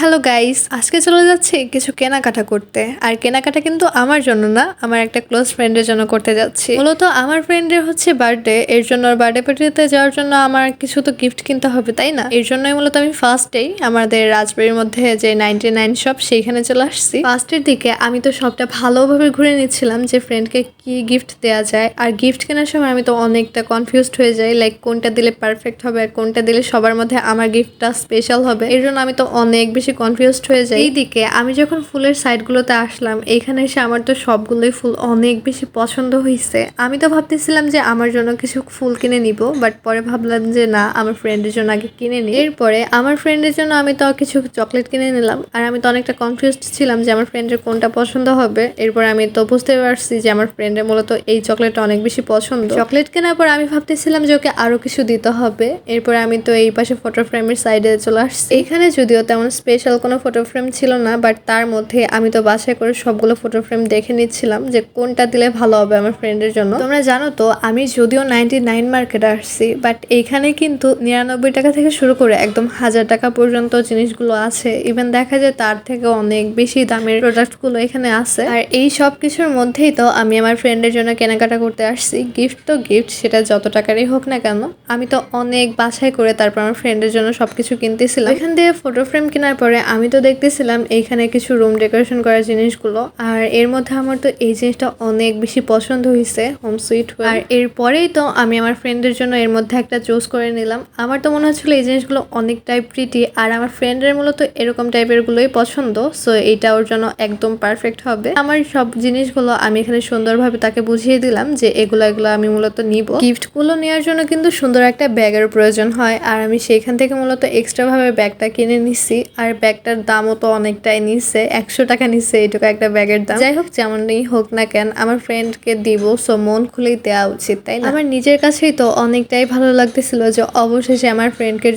Hello guys আজকে চলে যাচ্ছি কিছু কেনাকাটা করতে। আর কেনাকাটা কিন্তু আমার জন্য না, আমার একটা ক্লোজ ফ্রেন্ডের জন্য করতে যাচ্ছি। মূলত আমার ফ্রেন্ডের হচ্ছে বার্থডে এর জন্য বার্থডে পার্টিতে যাওয়ার জন্য আমার কিছু তো গিফট কিনতে হবে, তাই না? এর জন্যই মূলত আমি ফার্স্টেই আমাদের রাজবাড়ির মধ্যে যে নাইনটি নাইন শপ সেইখানে চলে আসছি। ফার্স্টের দিকে আমি তো সবটা ভালোভাবে ঘুরে নিচ্ছিলাম যে ফ্রেন্ডকে কি গিফট দেওয়া যায়। আর গিফট কেনার সময় আমি তো অনেকটা কনফিউজড হয়ে যাই লাইক কোনটা দিলে পারফেক্ট হবে আর কোনটা দিলে সবার মধ্যে আমার গিফটটা স্পেশাল হবে। এর জন্য আমি তো অনেক বেশি কনফিউজড হয়ে যাই। এইদিকে আমি যখন ফুলের সাইডগুলোতে আসলাম এখানে এসে আমার তো সবগুলোই ফুল অনেক বেশি পছন্দ হয়েছে আমি তো ভাবতেছিলাম যে আমার জন্য কিছু ফুল কিনে নিব বাট পরে ভাবলাম যে না, আমার ফ্রেন্ডের জন্য আগে কিনে নিই। এরপরে আমার ফ্রেন্ডের জন্য আমি তো কিছু চকলেট কিনে নিলাম, আর আমি তো অনেকটা কনফিউজড ছিলাম যে আমার ফ্রেন্ডের কোনটা পছন্দ হবে। এরপর আমি তো বুঝতে পারছি যে আমার ফ্রেন্ডের মূলত এই চকলেটটা অনেক বেশি পছন্দ। চকলেট কেনার পর আমি ভাবতেছিলাম যে ওকে আরও কিছু দিতে হবে। এরপর আমি তো এই পাশে ফটো ফ্রেমের সাইডে চলে আসছি। এখানে যদিও তেমন স্পেশাল কোনো ফটো ফ্রেম ছিল না বাট তার মধ্যে আমি তো বাসায় করে সবগুলো ফটো ফ্রেম দেখে নিচ্ছিলাম যে কোনটা দিলে ভালো হবে আমার ফ্রেন্ডের জন্য। তোমরা জানো তো, আমি যদিও নাইনটি নাইন মার্কেটে আসছি বাট এইখানে কিন্তু নিরানব্বই টাকা থেকে শুরু করে একদম হাজার টাকা পর্যন্ত জিনিসগুলো আছে। ইভেন দেখা যায় তার থেকে অনেক বেশি দামের প্রোডাক্টগুলো এখানে আছে। আর এই সব কিছুর মধ্যেই তো আমি আমার ফ্রেন্ডের জন্য কেনাকাটা করতে আসছি। গিফট তো গিফট সেটা যত টাকারই হোক না কেন। আমি তো অনেক বাছাই করে তারপর আমার ফ্রেন্ডের জন্য সবকিছু কিনতেছিলাম। এখান থেকে ফটো ফ্রেম কেনার পরে আমি তো দেখতেছিলাম এইখানে কিছু রুম ডেকোরেশন করার জিনিসগুলো। আর এর মধ্যে আমার তো এই জিনিসটা অনেক বেশি পছন্দ হয়েছে হোম সুইট আর এরপরেই তো আমি আমার ফ্রেন্ডের জন্য এর মধ্যে একটা চুজ করে নিলাম। আমার তো মনে হচ্ছিল এই জিনিসগুলো অনেকটাই প্রিটি আর আমার ফ্রেন্ডের মূলত এরকম টাইপের গুলোই পছন্দ। সো এইটা ওর জন্য একদম পারফেক্ট হবে। আমার সব জিনিসগুলো আমি এখানে সুন্দরভাবে তাকে বুঝিয়ে দিলাম যে এগুলো এগুলো আমি মূলত নিব। গিফটগুলো নেওয়ার জন্য কিন্তু সুন্দর একটা ব্যাগের প্রয়োজন হয়। আর আমি সেইখান থেকে মূলত এক্সট্রাভাবে ব্যাগটা কিনে নিছি। আর ব্যাগটার দামও তো অনেকটাই নিচ্ছে একশো টাকা নিচ্ছে এইটুকু একটা ব্যাগের দাম। যাই হোক, যেমনই হোক না কেন, আমার ফ্রেন্ডকে দিব সো মন খুলেই দেওয়া উচিত, তাই না? আমার নিজের কাছেই তো অনেকটাই ভালো লাগতেছিল যে অবশেষে আমার ফ্রেন্ডকে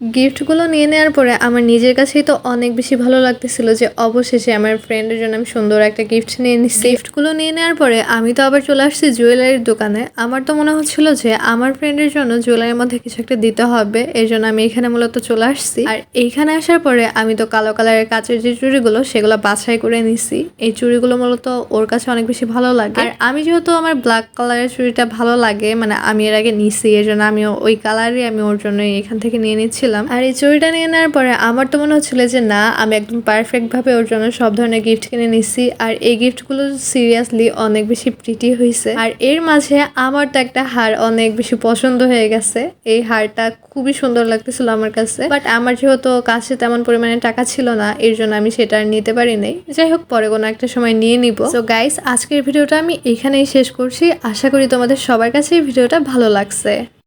গিফটগুলো নিয়ে নেওয়ার পরে আমার নিজের কাছেই তো অনেক বেশি ভালো লাগতেছিল যে অবশেষে আমার ফ্রেন্ডের জন্য আমি সুন্দর একটা গিফট নিয়ে নিচ্ছি গিফটগুলো নিয়ে নেওয়ার পরে আমি তো আবার চলে আসছি জুয়েলারির দোকানে। আমার তো মনে হচ্ছিল যে আমার ফ্রেন্ডের জন্য জুয়েলারির মধ্যে কিছু একটা দিতে হবে এই জন্য আমি এখানে মূলত চলে আসছি। আর এইখানে আসার পরে আমি তো কালো কালারের কাচের যে চুড়িগুলো, সেগুলো বাছাই করে নিছি। এই চুড়িগুলো মূলত ওর কাছে অনেক বেশি ভালো লাগে। আর আমি যেহেতু আমার ব্ল্যাক কালারের চুড়িটা ভালো লাগে মানে আমি এর আগে নিছি, এর জন্য আমি ওই কালারই আমি ওর জন্য এখান থেকে নিয়ে নিচ্ছিলাম আর এই চুড়িটা নিয়ে নেওয়ার পরে আমার তো মনে হচ্ছিল যে, না, আমি একদম পারফেক্ট ভাবে ওর জন্য সব ধরনের গিফট কিনে নিছি। আর এই গিফটগুলো সিরিয়াসলি অনেক বেশি প্রিটি হয়েছে আর এর মাঝে আমার তো একটা হার অনেক বেশি পছন্দ হয়ে গেছে। এই হারটা খুবই সুন্দর লাগতেছিল আমার কাছে। বাট আমার যেহেতু কাছে তেমন পরিমাণে টাকা ছিল না, এর জন্য আমি সেটা আর নিতে পারি নাই। যাই হোক, পরে কোনো একটা সময় নিয়ে নিব। তো গাইস আজকের ভিডিওটা আমি এখানেই শেষ করছি। আশা করি তোমাদের সবার কাছে এই ভিডিওটা ভালো লাগছে।